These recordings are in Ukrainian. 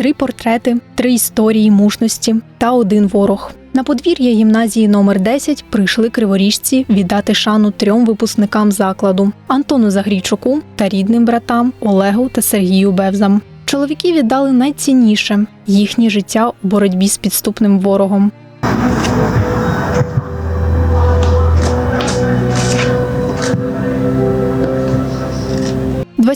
три портрети, три історії мужності та один ворог. На подвір'я гімназії номер 10 прийшли криворіжці віддати шану трьом випускникам закладу Антону Загрійчуку та рідним братам Олегу та Сергію Бевзам. Чоловіки віддали найцінніше їхнє життя у боротьбі з підступним ворогом.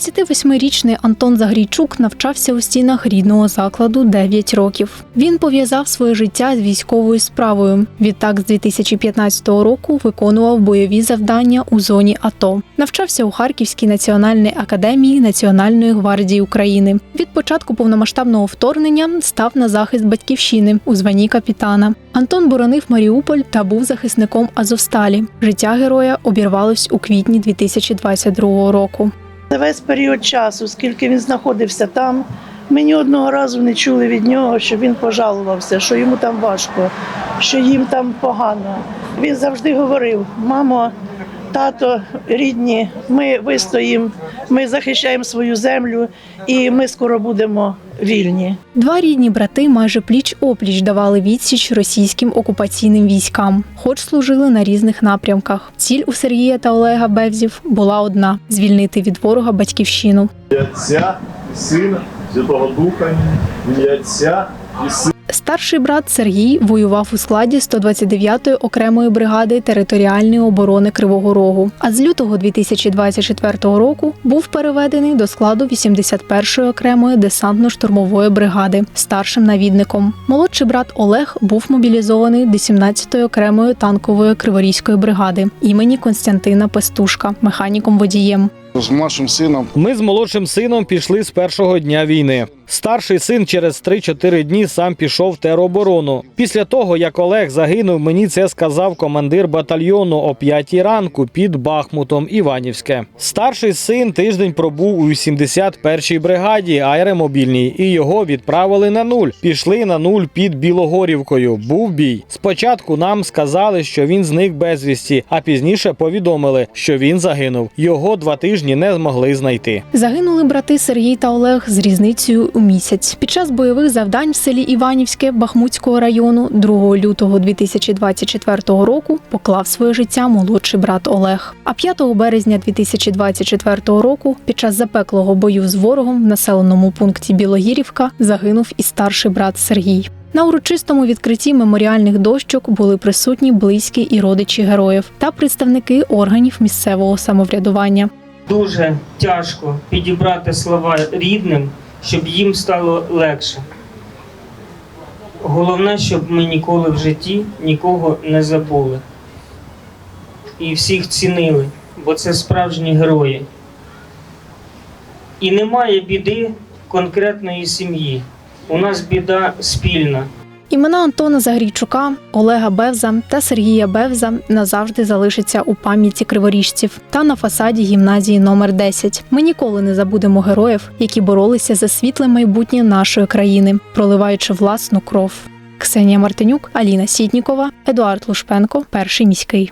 28-річний Антон Загрійчук навчався у стінах рідного закладу 9 років. Він пов'язав своє життя з військовою справою. Відтак, з 2015 року виконував бойові завдання у зоні АТО. Навчався у Харківській національній академії Національної гвардії України. Від початку повномасштабного вторгнення став на захист батьківщини у званні капітана. Антон боронив Маріуполь та був захисником Азовсталі. Життя героя обірвалось у квітні 2022 року. За весь період часу, скільки він знаходився там, ми ні одного разу не чули від нього, що він пожалувався, що йому там важко, що їм там погано. Він завжди говорив: мамо, тато, рідні, ми вистоїмо, ми захищаємо свою землю і ми скоро будемо вільні. Два рідні брати майже пліч опліч давали відсіч російським окупаційним військам, хоч служили на різних напрямках. Ціль у Сергія та Олега Бевзів була одна: звільнити від ворога батьківщину. І Отця і Сина, Святого Духа, ім'я Отця і Сина. Старший брат Сергій воював у складі 129-ї окремої бригади територіальної оборони Кривого Рогу. А з лютого 2024 року був переведений до складу 81-ї окремої десантно-штурмової бригади старшим навідником. Молодший брат Олег був мобілізований до 17-ї окремої танкової криворізької бригади імені Константина Пестушка, механіком водієм. З нашим сином Ми з молодшим сином пішли з першого дня війни. Старший син через 3-4 дні сам пішов в тероборону. Після того, як Олег загинув, мені це сказав командир батальйону о 5 ранку під Бахмутом Іванівське. Старший син тиждень пробув у 81-й бригаді аеромобільній, і його відправили на нуль. Пішли на нуль під Білогорівкою. Був бій. Спочатку нам сказали, що він зник безвісті, а пізніше повідомили, що він загинув. Його два тижні не змогли знайти. Загинули брати Сергій та Олег з різницею у місяць. Під час бойових завдань в селі Іванівське Бахмутського району 2 лютого 2024 року поклав своє життя молодший брат Олег. А 5 березня 2024 року під час запеклого бою з ворогом в населеному пункті Білогірівка загинув і старший брат Сергій. На урочистому відкритті меморіальних дощок були присутні близькі і родичі героїв та представники органів місцевого самоврядування. дуже тяжко підібрати слова рідним, щоб їм стало легше. Головне, щоб ми ніколи в житті нікого не забули і всіх цінили, бо це справжні герої. І немає біди конкретної сім'ї. У нас біда спільна. Імена Антона Загрійчука, Олега Бевза та Сергія Бевза назавжди залишаться у пам'яті криворіжців та на фасаді гімназії номер 10. Ми ніколи не забудемо героїв, які боролися за світле майбутнє нашої країни, проливаючи власну кров. Ксенія Мартинюк, Аліна Сітнікова, Едуард Лушпенко, перший міський.